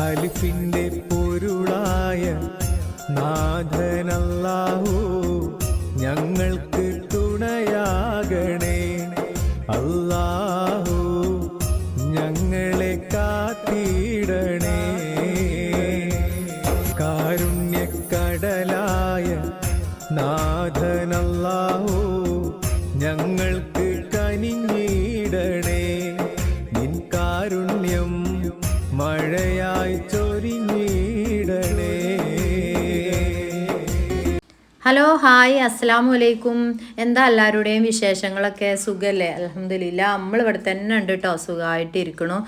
അലിഫിന്റെ പൊരുളായ നാഥനല്ലാഹു ഞങ്ങൾക്ക് hello hi അസ്സാം അലൈക്കും എന്താ എല്ലാവരുടെയും വിശേഷങ്ങളൊക്കെ? സുഖമല്ലേ അലഹമില്ല നമ്മൾ ഇവിടെ തന്നെ ഉണ്ട് കേട്ടോ സുഖമായിട്ട് ഇരിക്കണു.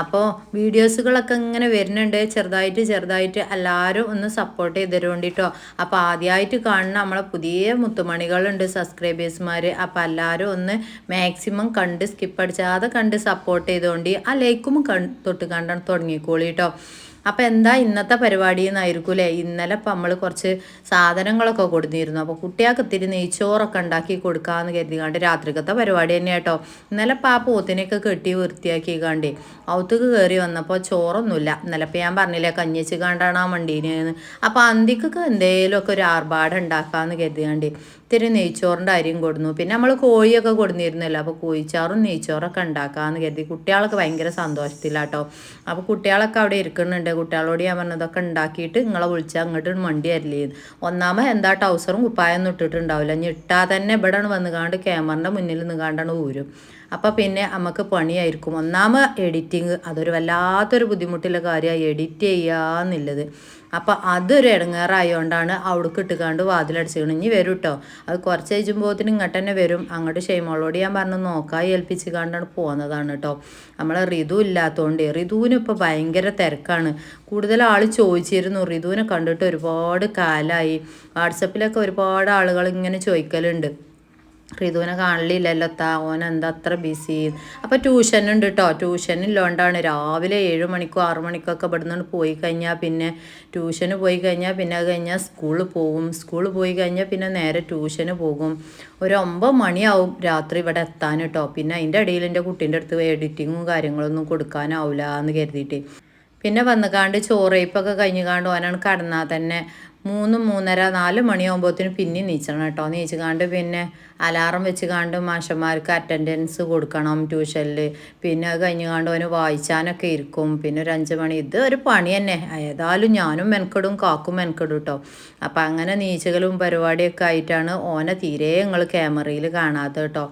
അപ്പോൾ വീഡിയോസുകളൊക്കെ ഇങ്ങനെ വരുന്നുണ്ട്. ചെറുതായിട്ട് ചെറുതായിട്ട് എല്ലാവരും ഒന്ന് സപ്പോർട്ട് ചെയ്തരും വേണ്ടിട്ടോ അപ്പോൾ ആദ്യമായിട്ട് കാണുന്ന നമ്മളെ പുതിയ മുത്തുമണികളുണ്ട് സബ്സ്ക്രൈബേഴ്സ്മാർ അപ്പോൾ എല്ലാവരും ഒന്ന് മാക്സിമം കണ്ട് സ്കിപ്പ് അടിച്ചാതെ കണ്ട് സപ്പോർട്ട് ചെയ്തുകൊണ്ട് ആ ലൈക്കും കൺ തൊട്ട് കണ്ടാണ് തുടങ്ങിക്കോളി കേട്ടോ അപ്പോൾ എന്താ ഇന്നത്തെ പരിപാടി എന്നായിരിക്കൂലേ? ഇന്നലെ ഇപ്പം നമ്മൾ കുറച്ച് സാധനങ്ങളൊക്കെ കൊടുത്തിരുന്നു. അപ്പോൾ കുട്ടികൾക്ക് ഇത്തിരി നെയ്ച്ചോറൊക്കെ ഉണ്ടാക്കി കൊടുക്കാമെന്ന് കരുതിക്കാണ്ട് രാത്രിക്കത്തെ പരിപാടി തന്നെ കേട്ടോ. ഇന്നലെ ഇപ്പം ആ പോത്തിനെയൊക്കെ കെട്ടി വൃത്തിയാക്കി കണ്ടേ ഔത്തുക്ക് കയറി വന്നപ്പോൾ ചോറൊന്നുമില്ല. ഇന്നലെ ഇപ്പം ഞാൻ പറഞ്ഞില്ലേ കഞ്ഞിച്ച് കണ്ടാണ് ആ വണ്ടീനെന്ന് അപ്പോൾ അന്തിക്കൊക്കെ എന്തെങ്കിലുമൊക്കെ ഒരു ആർഭാട് ഉണ്ടാക്കാമെന്ന് കരുതിയാണ്ട് ഇത്തിരി നെയ്ച്ചോറിന്റെ അരിയും കൊടുന്നു. പിന്നെ നമ്മൾ കോഴിയൊക്കെ കൊടുന്നിരുന്നല്ലോ. അപ്പോൾ കോഴിച്ചാറും നെയ്ച്ചോറൊക്കെ ഉണ്ടാക്കാമെന്ന് കരുതി. കുട്ടികളൊക്കെ ഭയങ്കര സന്തോഷത്തിലാട്ടോ. അപ്പോൾ കുട്ടികളൊക്കെ അവിടെ ഇരിക്കുന്നുണ്ട്. കുട്ടികളോട് ഞാൻ പറഞ്ഞതൊക്കെ ഉണ്ടാക്കിയിട്ട് നിങ്ങളെ വിളിച്ചാൽ അങ്ങോട്ട് മണ്ടി അരില്ലേ ഒന്നാമത് എന്താ ടൗസറും കുപ്പായൊന്നും ഇട്ടിട്ടുണ്ടാവില്ല. ഇനി ഇട്ടാൽ തന്നെ ഇവിടെ വന്ന് കാണ്ട് ക്യാമറിന്റെ മുന്നിൽ നിന്ന് കാണ്ടാണ് ഊരും. അപ്പോൾ പിന്നെ നമുക്ക് പണിയായിരിക്കും. ഒന്നാമത് എഡിറ്റിങ് അതൊരു വല്ലാത്തൊരു ബുദ്ധിമുട്ടുള്ള കാര്യമാണ്. എഡിറ്റ് ചെയ്യുക എന്നുള്ളത് അപ്പോൾ അതൊരു ഇടങ്ങേറായതുകൊണ്ടാണ് അവിടേക്ക് ഇട്ടുകാണ്ട് വാതിലടിച്ചിരിക്കണം ഇനി വരും കേട്ടോ അത് കുറച്ച് കഴിയുമ്പോഴത്തേനും ഇങ്ങോട്ട് തന്നെ വരും. അങ്ങോട്ട് ഷെയ്മോളോട് ഞാൻ പറഞ്ഞു നോക്കാൻ ഏൽപ്പിച്ച് കണ്ടാണ് പോകുന്നതാണ് കേട്ടോ നമ്മളെ ഋതു ഇല്ലാത്തതുകൊണ്ട് ഋതുവിന് ഇപ്പോൾ ഭയങ്കര തിരക്കാണ്. കൂടുതൽ ആൾ ചോദിച്ചിരുന്നു. ഋതുവിനെ കണ്ടിട്ട് ഒരുപാട് കാലായി. വാട്സപ്പിലൊക്കെ ഒരുപാട് ആളുകൾ ഇങ്ങനെ ചോദിക്കലുണ്ട്. ഋതുവിനെ കാണലില്ലല്ലോ താ ഓൻ എന്താ അത്ര ബിസി അപ്പോൾ ട്യൂഷനുണ്ട് കേട്ടോ ട്യൂഷനില്ലോണ്ടാണ് രാവിലെ ഏഴ് മണിക്കോ ആറു മണിക്കോ ഒക്കെ ഇവിടുന്ന് പോയി കഴിഞ്ഞാൽ പിന്നെ ട്യൂഷന് പോയി കഴിഞ്ഞാൽ പിന്നെ അത് കഴിഞ്ഞാൽ സ്കൂളിൽ പോകും. സ്കൂളിൽ പോയി കഴിഞ്ഞാൽ പിന്നെ നേരെ ട്യൂഷന് പോകും. ഒരു ഒമ്പത് മണിയാവും രാത്രി ഇവിടെ എത്താൻ കേട്ടോ പിന്നെ അതിന്റെ ഇടയിൽ എന്റെ കുട്ടീന്റെ അടുത്ത് എഡിറ്റിങ്ങും കാര്യങ്ങളൊന്നും കൊടുക്കാനാവില്ല എന്ന് കരുതിയിട്ട്. പിന്നെ വന്നുകാണ്ട് ചോറയിപ്പൊക്കെ കഴിഞ്ഞുകാണ്ട് ഓനാണ് കടന്നാൽ തന്നെ. മൂന്ന് മൂന്നര നാല് മണിയാകുമ്പോഴത്തേനും പിന്നെ നീച്ചണം കേട്ടോ. നീച്ചുകാണ്ട് പിന്നെ അലാറം വെച്ച് കാണ്ട് മാഷന്മാർക്ക് അറ്റൻഡൻസ് കൊടുക്കണം ട്യൂഷനിൽ പിന്നെ അത് കഴിഞ്ഞ് കാണ്ട് അവന് വായിച്ചാനൊക്കെ ഇരിക്കും. പിന്നെ ഒരു അഞ്ച് മണി. ഇത് ഒരു പണി തന്നെ. ഏതായാലും ഞാനും മെനക്കെടും കാക്കും മെനക്കെടും കേട്ടോ. അപ്പം അങ്ങനെ നീച്ചകളും പരിപാടിയൊക്കെ ആയിട്ടാണ് ഓനെ തീരെ ഞങ്ങൾ ക്യാമറയിൽ കാണാത്തത് കേട്ടോ.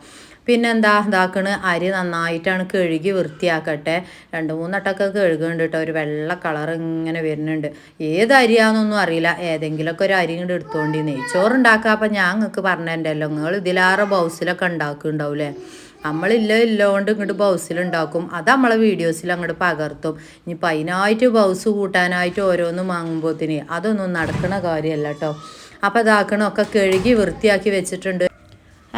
പിന്നെന്താ ഇതാക്കണ്? അരി നന്നായിട്ടാണ് കഴുകി വൃത്തിയാക്കട്ടെ. രണ്ട് മൂന്നട്ടൊക്കെ കഴുകുന്നുണ്ട് കേട്ടോ. ഒരു വെള്ള കളർ ഇങ്ങനെ വരുന്നുണ്ട്. ഏത് അരിയാണെന്നൊന്നും അറിയില്ല. ഏതെങ്കിലുമൊക്കെ ഒരു അരി ഇങ്ങോട്ട് എടുത്തുകൊണ്ട് നെയ്ച്ചോറുണ്ടാക്കുക അപ്പം ഞാൻ നിങ്ങൾക്ക് പറഞ്ഞതിന്റെല്ലോ നിങ്ങൾ ഇതിലാറെ ബൗസിലൊക്കെ ഉണ്ടാക്കുന്നുണ്ടാവില്ലേ നമ്മളില്ല ഇല്ലോണ്ട് ഇങ്ങോട്ട് ബൗസിലുണ്ടാക്കും. അത് നമ്മളെ വീഡിയോസിൽ അങ്ങോട്ട് പകർത്തും. ഇനിയിപ്പോൾ അതിനായിട്ട് ബൗസ് കൂട്ടാനായിട്ട് ഓരോന്ന് വാങ്ങുമ്പോഴത്തേന് അതൊന്നും നടക്കണ കാര്യമല്ല കേട്ടോ. അപ്പോൾ ഇതാക്കണമൊക്കെ കഴുകി വൃത്തിയാക്കി വെച്ചിട്ടുണ്ട്.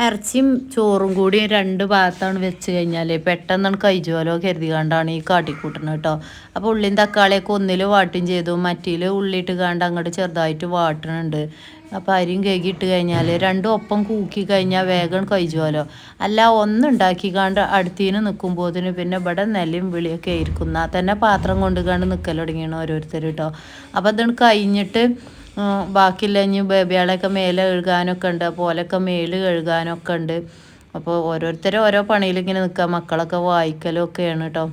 ഇറച്ചിയും ചോറും കൂടി രണ്ട് ഭാഗത്താണ് വെച്ച് കഴിഞ്ഞാൽ പെട്ടെന്നാണ് കഴിച്ചുപോലോ കരുതി കണ്ടാണ് ഈ കാട്ടിക്കൂട്ടണം കേട്ടോ. അപ്പോൾ ഉള്ളിയും തക്കാളിയൊക്കെ ഒന്നിൽ വാട്ടും ചെയ്തു. മറ്റേൽ ഉള്ളിയിട്ട് കണ്ട് അങ്ങോട്ട് ചെറുതായിട്ട് വാട്ടണുണ്ട്. അപ്പോൾ അരിയും കഴുകിയിട്ട് കഴിഞ്ഞാൽ രണ്ടും ഒപ്പം കൂക്കി കഴിഞ്ഞാൽ വേഗം കഴിച്ചുപോലോ അല്ല ഒന്നുണ്ടാക്കി കണ്ട് അടുത്തീന് നിൽക്കുമ്പോഴത്തിന് പിന്നെ ഇവിടെ നെല്ലും വിളിയൊക്കെ ആയിരിക്കും. തന്നെ പാത്രം കൊണ്ട് കണ്ട് നിൽക്കൽ തുടങ്ങിയാണ് ഓരോരുത്തർ കേട്ടോ. അപ്പോൾ അതാണ് കഴിഞ്ഞിട്ട് ബാക്കിയുള്ള ഇനി ബേബികളെയൊക്കെ മേലെ കഴുകാനൊക്കെ ഉണ്ട് പോലൊക്കെ മേൽ കഴുകാനൊക്കെ ഉണ്ട്. അപ്പോൾ ഓരോരുത്തരും ഓരോ പണിയിൽ ഇങ്ങനെ നിൽക്കുക മക്കളൊക്കെ വായിക്കലും ഒക്കെയാണ് കേട്ടോ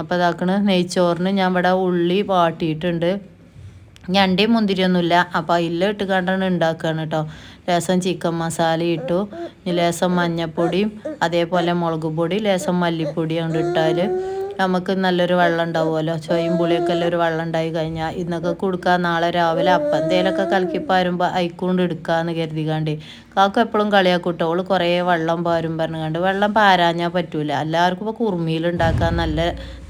അപ്പോൾ ഇതാക്കണ് നെയ്ച്ചോറിന് ഞാൻ ഇവിടെ ഉള്ളി വാട്ടിയിട്ടുണ്ട്. ഞണ്ടിയും മുന്തിരിയൊന്നുമില്ല അപ്പോൾ അതിൽ ഇട്ട് കണ്ടാണ് ഉണ്ടാക്കുകയാണ് കേട്ടോ ലേസം ചിക്കൻ മസാല ഇട്ടു ലേസം മഞ്ഞപ്പൊടിയും അതേപോലെ മുളക് പൊടി ലേസം മല്ലിപ്പൊടി കൊണ്ട് ഇട്ടാൽ നമുക്ക് നല്ലൊരു വെള്ളം ഉണ്ടാവുമല്ലോ. ചോയും പുളിയൊക്കെ എല്ലാം ഒരു വെള്ളം ഉണ്ടായി കഴിഞ്ഞാൽ ഇന്നൊക്കെ കൊടുക്കുക നാളെ രാവിലെ അപ്പം എന്തേലൊക്കെ കലക്കി പാരുമ്പോൾ അയക്കൊണ്ട് എടുക്കാന്ന് കരുതികാണ്ട് കാക്ക എപ്പോഴും കളിയാക്കൂട്ടോ. ഓൾ കുറേ വെള്ളം പാരും പറഞ്ഞുകൊണ്ട്. വെള്ളം പാരാഞ്ഞാൽ പറ്റൂല. എല്ലാവർക്കും ഇപ്പോൾ കുറുമിയിലുണ്ടാക്കാൻ നല്ല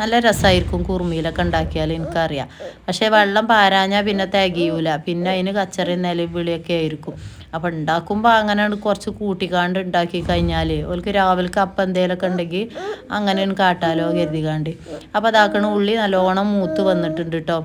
നല്ല രസമായിരിക്കും കുറുമിയിലൊക്കെ ഉണ്ടാക്കിയാൽ എനിക്കറിയാം. പക്ഷേ വെള്ളം പാരാഞ്ഞാൽ പിന്നെ തികയൂല. പിന്നെ അതിന് കച്ചറി നിലവിളിയൊക്കെ വിളിയൊക്കെ ആയിരിക്കും. അപ്പം ഉണ്ടാക്കുമ്പോൾ അങ്ങനെയാണ് കുറച്ച് കൂട്ടിക്കാണ്ട് ഉണ്ടാക്കി കഴിഞ്ഞാൽ ഓൾക്ക് രാവിലേക്ക് അപ്പം എന്തെങ്കിലുമൊക്കെ ഉണ്ടെങ്കിൽ അങ്ങനെയാണ് കാട്ടാലോ കരുതികാണ്ട് അപ്പോൾ അതാക്കണ ഉള്ളി നല്ലോണം മൂത്ത് വന്നിട്ടുണ്ട് കേട്ടോ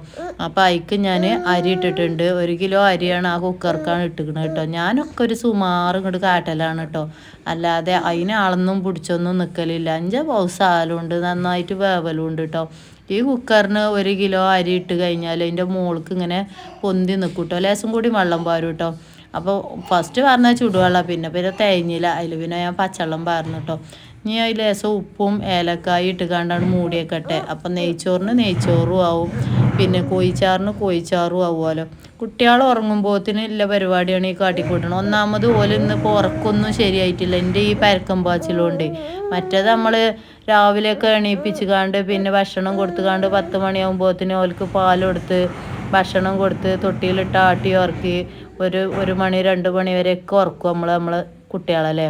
അപ്പോൾ അതിക്ക് ഞാൻ അരി ഇട്ടിട്ടുണ്ട്. ഒരു കിലോ അരിയാണ് ആ കുക്കർക്കാണ് ഇട്ടിക്കണത് കേട്ടോ ഞാനൊക്കെ ഒരു സുമാറ് ഇങ്ങോട്ട് കാട്ടലാണ് കേട്ടോ അല്ലാതെ അതിന് ആളൊന്നും പിടിച്ചൊന്നും നിൽക്കലില്ല അഞ്ച് ബൗസാലുണ്ട് നന്നായിട്ട് വേവലുണ്ട് കേട്ടോ ഈ കുക്കറിന് ഒരു കിലോ അരി ഇട്ട് കഴിഞ്ഞാൽ അതിന്റെ മുകൾക്ക് ഇങ്ങനെ പൊന്തി നിൽക്കും കേട്ടോ ലേശം കൂടി വെള്ളം പാരും കേട്ടോ അപ്പോൾ ഫസ്റ്റ് പറഞ്ഞാൽ ചുടുവെള്ളം പിന്നെ പിന്നെ തേഞ്ഞില്ല അതിൽ പിന്നെ ഞാൻ പച്ചവെള്ളം പറഞ്ഞു കേട്ടോ ഇനി അതിൽ ലേശം ഉപ്പും ഏലക്കായി ഇട്ട് കണ്ടാണ് മൂടിയേക്കട്ടെ. അപ്പം നെയ്ച്ചോറിന് നെയ്ച്ചോറും ആവും. പിന്നെ കോഴിച്ചാറിന് കോഴിച്ചാറും ആവുമല്ലോ. കുട്ടികൾ ഉറങ്ങുമ്പോത്തിന് ഇല്ല പരിപാടിയാണ് ഈ കാട്ടിക്കൂട്ടണം ഒന്നാമത് ഓൽ ഇന്നിപ്പോൾ ഉറക്കൊന്നും ശരിയായിട്ടില്ല. എന്റെ ഈ പരക്കം പാച്ചിലുകൊണ്ട് മറ്റേത് നമ്മൾ രാവിലെയൊക്കെ എണീപ്പിച്ച് കാണ്ട് പിന്നെ ഭക്ഷണം കൊടുത്ത് കാണ്ട് പത്ത് മണിയാകുമ്പോത്തിന് ഓൽക്ക് പാൽ കൊടുത്ത് ഭക്ഷണം കൊടുത്ത് തൊട്ടിയിലിട്ട് ആട്ടി ഉറക്കി ഒരു ഒരു മണി രണ്ട് മണി വരെയൊക്കെ ഉറക്കും നമ്മൾ നമ്മൾ കുട്ടികളല്ലേ.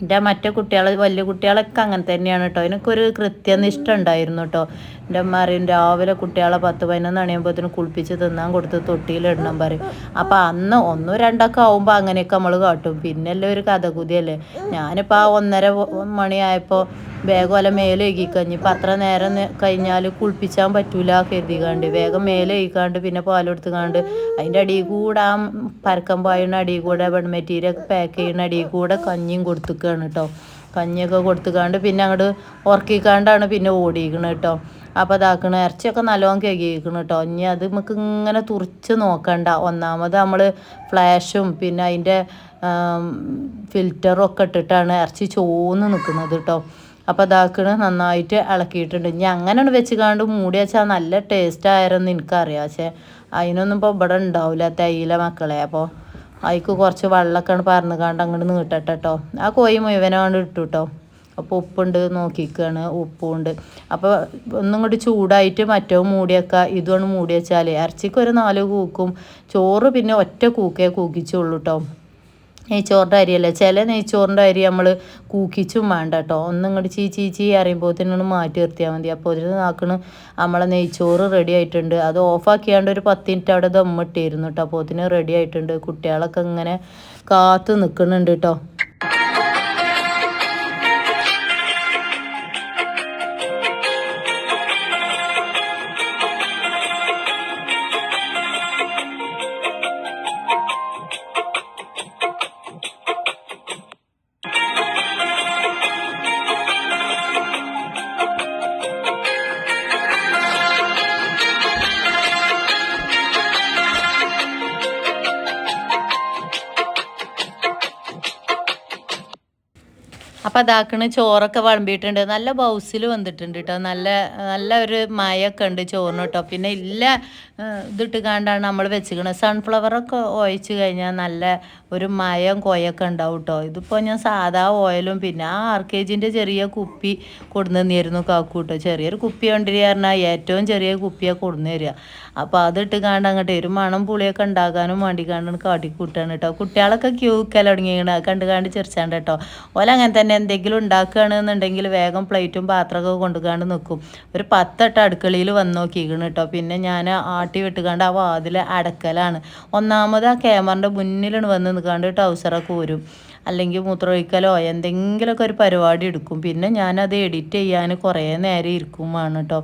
എന്റെ മറ്റേ കുട്ടികൾ വലിയ കുട്ടികളൊക്കെ അങ്ങനെ തന്നെയാണ് കേട്ടോ എനിക്കൊരു കൃത്യനിഷ്ഠ ഉണ്ടായിരുന്നു കേട്ടോ എന്റെ അമ്മ അറിയും രാവിലെ കുട്ടികളെ പത്ത് പതിനൊന്ന് മണിയാകുമ്പോഴത്തേന് കുളിപ്പിച്ച് തിന്നാൻ കൊടുത്ത് തൊട്ടിയിലിടണം പറയും. അപ്പം അന്ന് ഒന്നോ രണ്ടൊക്കെ ആവുമ്പോൾ അങ്ങനെയൊക്കെ നമ്മൾ കാട്ടും. പിന്നല്ലേ ഒരു കഥകുതിയല്ലേ. ഞാനിപ്പോൾ ആ ഒന്നര മണിയായപ്പോൾ വേഗം അല്ല മേലെ ഒഴുകിക്കഴിഞ്ഞ് ഇപ്പം അത്ര നേരം കഴിഞ്ഞാൽ കുളിപ്പിച്ചാൻ പറ്റൂല കരുതിക്കാണ്ട്. വേഗം മേലെ ഒഴിക്കാണ്ട് പിന്നെ പാലെടുത്ത് കാണ്ട് അതിന്റെ അടിയിൽ കൂടെ ആ പരക്കം പായുന്ന അടിയിൽ കൂടെ വെൺമെറ്റീരിയൽ പാക്ക് ചെയ്യുന്ന അടിയിൽ കൂടെ കഞ്ഞിയും കൊടുത്തുക്കാണ് കേട്ടോ കഞ്ഞിയൊക്കെ കൊടുത്തുകാണ്ട് പിന്നെ അങ്ങോട്ട് ഉറക്കിക്കാണ്ടാണ് പിന്നെ ഓടിയിരിക്കണത് കേട്ടോ അപ്പോൾ അതാക്കണ ഇറച്ചിയൊക്കെ നല്ലോണം കഴുകിയിരിക്കണം കേട്ടോ ഇനി അത് നമുക്ക് ഇങ്ങനെ തുറച്ച് നോക്കണ്ട. ഒന്നാമത് നമ്മൾ ഫ്ലാഷും പിന്നെ അതിന്റെ ഫിൽറ്ററും ഒക്കെ ഇട്ടിട്ടാണ് ഇറച്ചി ചോന്ന് നിൽക്കുന്നത് കേട്ടോ അപ്പോൾ അതാക്കണ് നന്നായിട്ട് ഇളക്കിയിട്ടുണ്ട്. ഇനി അങ്ങനെയാണ് വെച്ച് കാണ്ട് മൂടി വെച്ചാൽ നല്ല ടേസ്റ്റ് ആയിരുന്നു എനിക്കറിയാം. പക്ഷേ അതിനൊന്നും ഇപ്പോൾ ഇവിടെ ഉണ്ടാവില്ല തേയില മക്കളെ. അപ്പോൾ അതിക്ക് കുറച്ച് വെള്ളമൊക്കെയാണ് പറഞ്ഞു കാണ്ട് അങ്ങോട്ട് നീട്ടട്ടെ ആ കോഴി മുഴുവനാണ്ട് ഇട്ടു കേട്ടോ അപ്പോൾ ഉപ്പുണ്ട് നോക്കിക്കാണ്. ഉപ്പുണ്ട്. അപ്പോൾ ഒന്നും കൂടി ചൂടായിട്ട് മറ്റോ മൂടിയൊക്കെ ഇതുകൊണ്ട് മൂടി വെച്ചാൽ ഇറച്ചിക്ക് ഒരു നാല് കൂക്കും. ചോറ് പിന്നെ ഒറ്റ കൂക്കേ കൂക്കിച്ചുള്ളൂ കേട്ടോ നെയ്ച്ചോറിന്റെ അരിയല്ല? ചില നെയ്ച്ചോറിന്റെ അരി നമ്മൾ കൂക്കിച്ചും വേണ്ട കേട്ടോ ഒന്നും ഇങ്ങോട്ട് ചീ ചീ ചീ അറിയുമ്പോഴത്തേനും മാറ്റി നിർത്തിയാൽ മതി. അപ്പോൾ ഒരു നാക്കണ് നമ്മളെ നെയ്ച്ചോറ് റെഡി ആയിട്ടുണ്ട്. അത് ഓഫാക്കിയാണ്ട് ഒരു പത്ത് മിനിറ്റ് അവിടെ ദമ്മിട്ടിരുന്നു കേട്ടോ അപ്പോൾ അതിന് റെഡി ആയിട്ടുണ്ട്. കുട്ടികളൊക്കെ ഇങ്ങനെ കാത്തു നിൽക്കുന്നുണ്ട് കേട്ടോ അപ്പം അതാക്കണ് ചോറൊക്കെ വിളമ്പിയിട്ടുണ്ട്. നല്ല ബൗസിൽ വന്നിട്ടുണ്ട് കേട്ടോ നല്ല നല്ല ഒരു മയൊക്കെ ഉണ്ട് ചോറിന് കേട്ടോ പിന്നെ ഇല്ല ഇതിട്ട് കാണ്ടാണ് നമ്മൾ വെച്ചിക്കണത്. സൺഫ്ലവറൊക്കെ ഓയിച്ച് കഴിഞ്ഞാൽ നല്ല ഒരു മയം കൊയൊക്കെ ഉണ്ടാവും കേട്ടോ ഇതിപ്പോൾ ഞാൻ സാധാ ഓയിലും പിന്നെ ആ ആർ കെ ജിന്റെ ചെറിയ കുപ്പി കൊടുന്നു തന്നിരുന്നു കാക്കു കേട്ടോ ചെറിയൊരു കുപ്പി കൊണ്ടുവരിക പറഞ്ഞാൽ ഏറ്റവും ചെറിയ കുപ്പിയാണ് കൊടുന്നു തരിക. അപ്പോൾ അതിട്ട് കാണ്ട് അങ്ങോട്ട് ഒരു മണം പുളിയൊക്കെ ഉണ്ടാകാനും വേണ്ടി കാണ്ടാണ് കാട്ടിക്കൂട്ടാണ് കേട്ടോ കുട്ടികളൊക്കെ ക്യൂ നിൽക്കൽ തുടങ്ങിയാണ് കണ്ട് കാണ്ട് ചെറിച്ചാണ്ട് കേട്ടോ ഓല അങ്ങനെ തന്നെ എന്തെങ്കിലും ഉണ്ടാക്കുകയാണെന്നുണ്ടെങ്കിൽ വേഗം പ്ലേറ്റും പാത്രമൊക്കെ കൊണ്ടുകാണ്ട് നിൽക്കും ഒരു പത്തെട്ട് അടുക്കളയിൽ വന്ന് നോക്കിക്കണം കേട്ടോ പിന്നെ ഞാൻ ആട്ടി വിട്ടുകാണ്ട് ആ വാതിൽ അടക്കലാണ്. ഒന്നാമത് ആ ക്യാമറിന്റെ മുന്നിലാണ് വന്ന് നിൽക്കാണ്ട് ട്രൗസറൊക്കെ ഊരും. അല്ലെങ്കിൽ മൂത്രമൊഴിക്കലോ എന്തെങ്കിലുമൊക്കെ ഒരു പരിപാടി എടുക്കും. പിന്നെ ഞാനത് എഡിറ്റ് ചെയ്യാൻ കുറേ നേരം ഇരിക്കും വേണം കേട്ടോ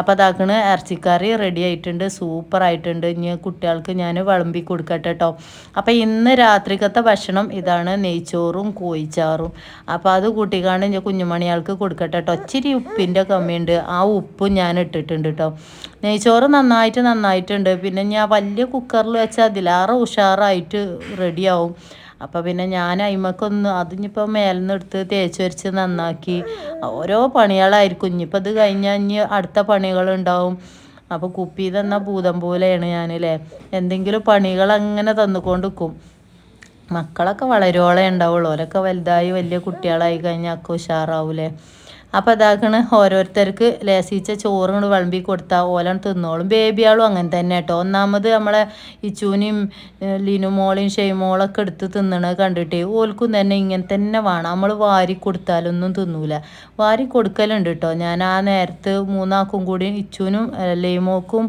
അപ്പോൾ അതാക്കണ് ഇറച്ചിക്കറി റെഡി ആയിട്ടുണ്ട് സൂപ്പർ ആയിട്ടുണ്ട്. ഇനി കുട്ടികൾക്ക് ഞാൻ വിളമ്പി കൊടുക്കട്ടെ കേട്ടോ അപ്പോൾ ഇന്ന് രാത്രിക്കത്തെ ഭക്ഷണം ഇതാണ് നെയ്ച്ചോറും കോഴിച്ചാറും. അപ്പോൾ അത് കൂട്ടിക്കാണ്ട് ഞാൻ കുഞ്ഞുമണിയാൾക്ക് കൊടുക്കട്ടെ കേട്ടോ ഇച്ചിരി ഉപ്പിന്റെ കമ്മിയുണ്ട്. ആ ഉപ്പും ഞാൻ ഇട്ടിട്ടുണ്ട് കേട്ടോ നെയ്ച്ചോറ് നന്നായിട്ട് നന്നായിട്ടുണ്ട്. പിന്നെ ഞാൻ വലിയ കുക്കറിൽ വെച്ചാൽ അതിലാറ് ഉഷാറായിട്ട് റെഡിയാവും അപ്പോൾ പിന്നെ ഞാൻ അയിമക്കൊന്ന് അതിനിപ്പോൾ മേലിന്ന് എടുത്ത് തേച്ച് വരച്ച് നന്നാക്കി. ഓരോ പണികളായിരിക്കും. ഇനിയിപ്പോൾ അത് കഴിഞ്ഞാൽ ഇനി അടുത്ത പണികളുണ്ടാവും. അപ്പോൾ കുപ്പി തന്ന ഭൂതം പോലെയാണ് ഞാനല്ലേ. എന്തെങ്കിലും പണികൾ അങ്ങനെ തന്നുകൊണ്ട് നിൽക്കും മക്കളൊക്കെ വളരോളെ ഉണ്ടാവുള്ളൂ. ഓരൊക്കെ വലുതായി വലിയ കുട്ടികളായി കഴിഞ്ഞാൽ ഒക്കെ ഉഷാറാവൂലേ. അപ്പോൾ അതാക്കണ് ഓരോരുത്തർക്ക് ലേസിച്ച ചോറ് കൊണ്ട് വിളമ്പി കൊടുത്താൽ ഓലാണ് തിന്നോളും. ബേബിയാളും അങ്ങനെ തന്നെ കേട്ടോ. ഒന്നാമത് നമ്മളെ ഇച്ചൂനെയും ഏഹ്, ലിനുമോളെയും ഷെയ്മോളൊക്കെ എടുത്ത് തിന്നണത് കണ്ടിട്ട് ഓൽക്കും തന്നെ ഇങ്ങനെ തന്നെ വേണം. നമ്മൾ വാരി കൊടുത്താലൊന്നും തിന്നൂല. വാരി കൊടുക്കലുണ്ട് കേട്ടോ. ഞാൻ ആ നേരത്ത് മൂന്നാക്കും കൂടി ഇച്ചൂനും ലൈമോക്കും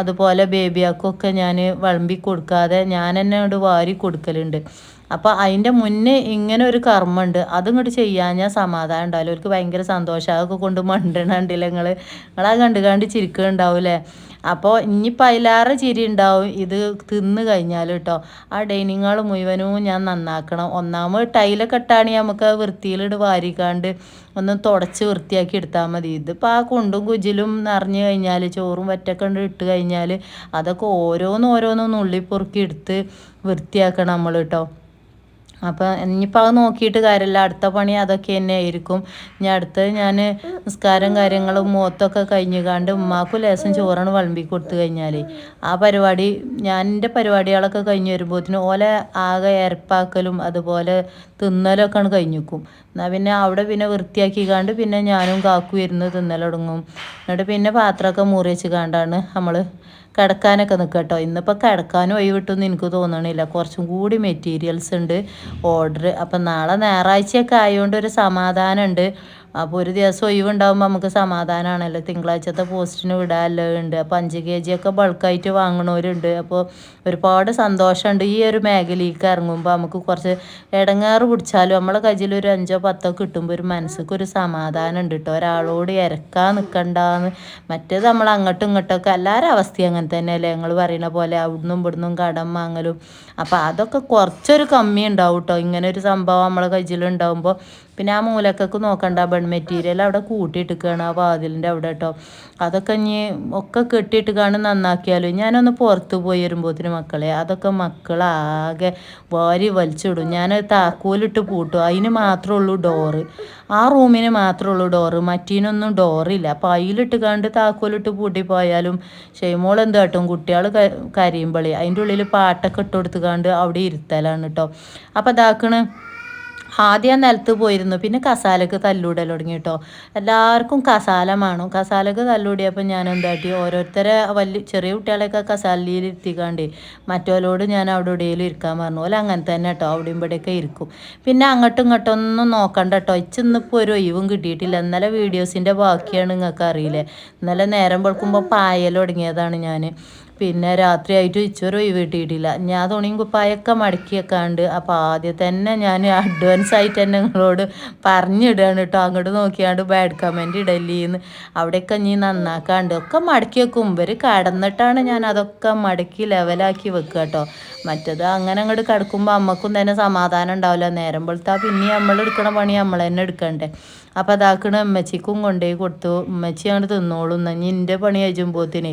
അതുപോലെ ബേബിയാക്കും ഒക്കെ ഞാൻ വിളമ്പി കൊടുക്കാതെ ഞാൻ തന്നെ അങ്ങോട്ട് വാരി കൊടുക്കലുണ്ട്. അപ്പോൾ അതിന്റെ മുന്നേ ഇങ്ങനെ ഒരു കർമ്മമുണ്ട് അതിങ്ങോട്ട് ചെയ്യാൻ ഞാൻ സമാധാനം ഉണ്ടാവില്ല. അവർക്ക് ഭയങ്കര സന്തോഷം. അതൊക്കെ കൊണ്ട് മണ്ടണണ്ടില്ല നിങ്ങൾ നിങ്ങളത് കണ്ട് കണ്ട് ചിരിക്കുന്നുണ്ടാവൂലേ അപ്പോൾ ഇനി അതിലേറെ ചിരി ഉണ്ടാവും. ഇത് തിന്ന് കഴിഞ്ഞാൽ കേട്ടോ ആ ഡൈനിങ് ഹാൾ മുഴുവനും ഞാൻ നന്നാക്കണം. ഒന്നാമത് ടൈലൊക്കെ ഇട്ടാണെങ്കിൽ നമുക്ക് വൃത്തിയിലിട്ട് വാരിക്കാണ്ട് ഒന്ന് തുടച്ച് വൃത്തിയാക്കി എടുത്താൽ മതി. ഇതിപ്പോൾ ആ കുണ്ടും കുജിലും നിറഞ്ഞു കഴിഞ്ഞാൽ ചോറും വറ്റൊക്കെ ഉണ്ട് ഇട്ട് കഴിഞ്ഞാൽ അതൊക്കെ ഓരോന്നും ഓരോന്നും നുള്ളി പൊറുക്കി എടുത്ത് വൃത്തിയാക്കണം നമ്മൾ കേട്ടോ അപ്പം ഇനിയിപ്പോൾ അത് നോക്കിയിട്ട് കാര്യമില്ല. അടുത്ത പണി അതൊക്കെ തന്നെ ആയിരിക്കും. ഇനി അടുത്ത് ഞാൻ നിസ്കാരം കാര്യങ്ങളും മുഖത്തൊക്കെ കഴിഞ്ഞ് കണ്ട് ഉമ്മാക്കും ലേശം ചോറാണ് വിളമ്പി കൊടുത്തു കഴിഞ്ഞാൽ ആ പരിപാടി ഞാൻ എന്റെ പരിപാടികളൊക്കെ കഴിഞ്ഞ് വരുമ്പോഴത്തേനും ഓലെ ആകെ ഇരപ്പാക്കലും അതുപോലെ തിന്നലൊക്കെയാണ് കഴിഞ്ഞിക്കും. എന്നാൽ പിന്നെ അവിടെ പിന്നെ വൃത്തിയാക്കി കാണ്ട് പിന്നെ ഞാനും കാക്കു ഇരുന്ന് തിന്നലൊടുങ്ങും എന്നിട്ട് പിന്നെ പാത്രമൊക്കെ മൂറി വെച്ച് കണ്ടാണ് നമ്മൾ കിടക്കാനൊക്കെ നിൽക്കുക കേട്ടോ. ഇന്നിപ്പോൾ കിടക്കാനും ഒഴിവിട്ടൊന്നും എനിക്ക് തോന്നണില്ല. കുറച്ചും കൂടി മെറ്റീരിയൽസ് ഉണ്ട് ഓർഡർ അപ്പം നാളെ ഞായറാഴ്ചയൊക്കെ ആയതുകൊണ്ട് ഒരു സമാധാനമുണ്ട്. അപ്പോൾ ഒരു ദിവസം ഒഴിവുണ്ടാകുമ്പോൾ നമുക്ക് സമാധാനമാണല്ലോ തിങ്കളാഴ്ചത്തെ പോസ്റ്റിന് വിടാമല്ലോ ഉണ്ട്. അപ്പോൾ അഞ്ച് കെ ജി ഒക്കെ ബൾക്കായിട്ട് വാങ്ങണവരുണ്ട്. അപ്പോൾ ഒരുപാട് സന്തോഷമുണ്ട് ഈ ഒരു മേഖലയിലേക്ക് ഇറങ്ങുമ്പോൾ നമുക്ക് കുറച്ച് ഇടങ്ങാറ് പിടിച്ചാലും നമ്മളെ കയ്യിൽ ഒരു അഞ്ചോ പത്തോ കിട്ടുമ്പോൾ ഒരു മനസ്സിക്ക് ഒരു സമാധാനം ഉണ്ട് കേട്ടോ ഒരാളോട് ഇരക്കാൻ നിൽക്കണ്ടെന്ന് മറ്റേത് നമ്മൾ അങ്ങോട്ടും ഇങ്ങോട്ടൊക്കെ എല്ലാവരും അവസ്ഥയും അങ്ങനെ തന്നെയല്ലേ? ഞങ്ങൾ പറയുന്ന പോലെ അവിടുന്നും ഇവിടുന്നും കടം വാങ്ങലും. അപ്പോൾ അതൊക്കെ കുറച്ചൊരു കമ്മി ഉണ്ടാവും കേട്ടോ ഇങ്ങനെ ഒരു സംഭവം നമ്മളെ കയ്യിലുണ്ടാവുമ്പോൾ പിന്നെ ആ മൂലക്കൊക്കെ നോക്കണ്ട ബൺ മെറ്റീരിയൽ അവിടെ കൂട്ടിയിട്ടിരിക്കുകയാണ് ആ വാതിലിന്റെ അവിടെ കേട്ടോ അതൊക്കെ ഇനി ഒക്കെ കെട്ടിയിട്ട് കാണും നന്നാക്കിയാലും? ഞാനൊന്ന് പുറത്ത് പോയി വരുമ്പോത്തിന് മക്കളെ അതൊക്കെ മക്കളാകെ വാരി വലിച്ചിടും. ഞാൻ താക്കോലിട്ട് പൂട്ടും. അതിന് മാത്രമേ ഉള്ളൂ ഡോറ് ആ റൂമിന് മാത്രമേ ഉള്ളൂ ഡോറ് മറ്റീനൊന്നും ഡോറില്ല അപ്പോൾ അതിലിട്ട് കണ്ട് താക്കോലിട്ട് പൂട്ടി പോയാലും ഷെയ്മോൾ എന്ത് കാട്ടും? കുട്ടികൾ കരിയുമ്പളി അതിന്റെ ഉള്ളിൽ പാട്ടൊക്കെ ഇട്ട് കൊടുത്ത് കണ്ട് അവിടെ ഇരുത്തലാണ് കേട്ടോ അപ്പോൾ ഇതാക്കണ്. ആദ്യം നിലത്ത് പോയിരുന്നു. പിന്നെ കസാലക്ക് തല്ലൂടൽ തുടങ്ങി കേട്ടോ എല്ലാവർക്കും കസാല വേണം കസാലക്ക് തല്ലൂടിയപ്പോൾ ഞാൻ എന്താട്ടി? ഓരോരുത്തരെ വലിയ ചെറിയ കുട്ടികളെയൊക്കെ കസാലയിൽ ഇരുത്തിക്കാണ്ട് മറ്റോലോട് ഞാൻ അവിടെ എവിടെയെങ്കിലും ഇരിക്കാൻ പറഞ്ഞു. അല്ല അങ്ങനെ തന്നെ കേട്ടോ അവിടെയും ഇവിടെയൊക്കെ ഇരിക്കും. പിന്നെ അങ്ങോട്ടും ഇങ്ങോട്ടും ഒന്നും നോക്കണ്ട കേട്ടോ ഇച്ചിന്നിപ്പോൾ ഒരു ഒഴിവും കിട്ടിയിട്ടില്ല. ഇന്നലെ വീഡിയോസിന്റെ ബാക്കിയാണ് നിങ്ങൾക്ക് അറിയില്ലേ. ഇന്നലെ നേരം വെളുക്കുമ്പോൾ പായൽ തുടങ്ങിയതാണ് ഞാൻ പിന്നെ രാത്രിയായിട്ട് ഇച്ചൊരു ഒഴിവ് കിട്ടിയിട്ടില്ല ഞാൻ തുണിയും കുപ്പായൊക്കെ മടക്കി വെക്കാണ്ട് അപ്പോൾ ആദ്യം തന്നെ ഞാൻ അഡ്വാൻസ് ആയിട്ട് തന്നെ നിങ്ങളോട് പറഞ്ഞിടുകയാണ് കേട്ടോ. അങ്ങോട്ട് നോക്കിയാണ്ട് ബാഡ് കമന്റ് ഇടല്ലേന്ന്. അവിടെയൊക്കെ നീ നന്നാക്കാണ്ട് ഒക്കെ മടക്കി വെക്കും ഇവർ കടന്നിട്ടാണ് ഞാൻ അതൊക്കെ മടക്കി ലെവലാക്കി വെക്കുക കേട്ടോ. മറ്റത് അങ്ങനെ അങ്ങോട്ട് കിടക്കുമ്പോൾ അമ്മക്കും തന്നെ സമാധാനം ഉണ്ടാവില്ല. നേരം വെളുത്താൽ പിന്നെ നമ്മൾ എടുക്കണ പണി നമ്മൾ തന്നെ എടുക്കണ്ടേ. അപ്പോൾ അതാക്കണ ഉമ്മച്ചിക്കും കൊണ്ടുപോയി കൊടുത്തു. ഉമ്മച്ചി അങ്ങോട്ട് തിന്നോളും. എന്നാൽ എന്റെ പണി കഴിച്ചുമ്പോത്തിന്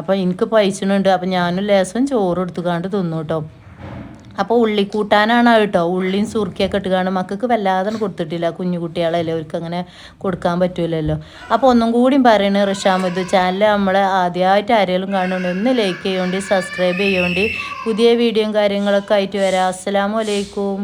അപ്പോൾ എനിക്ക് പൈസണുണ്ട് അപ്പോൾ ഞാനും ലേസം ചോറ് എടുത്തുകാണ്ട് തിന്നു കേട്ടോ അപ്പോൾ ഉള്ളി കൂട്ടാനാണ് കേട്ടോ ഉള്ളിയും സുറുക്കിയൊക്കെ ഇട്ടുകാണ് മക്കൾക്ക് വല്ലാതെ കൊടുത്തിട്ടില്ല. കുഞ്ഞു കുട്ടികളല്ലേ അവർക്ക് അങ്ങനെ കൊടുക്കാൻ പറ്റൂലല്ലോ. അപ്പോൾ ഒന്നും കൂടിയും പറയണേ റിഷാമത് ചാനൽ നമ്മൾ ആദ്യമായിട്ട് ആരെങ്കിലും കാണുന്നുണ്ട് ഒന്ന് ലൈക്ക് ചെയ്യേണ്ടി സബ്സ്ക്രൈബ് ചെയ്യേണ്ടി. പുതിയ വീഡിയോയും കാര്യങ്ങളൊക്കെ ആയിട്ട് വരാം. അസ്സാം അലൈക്കും.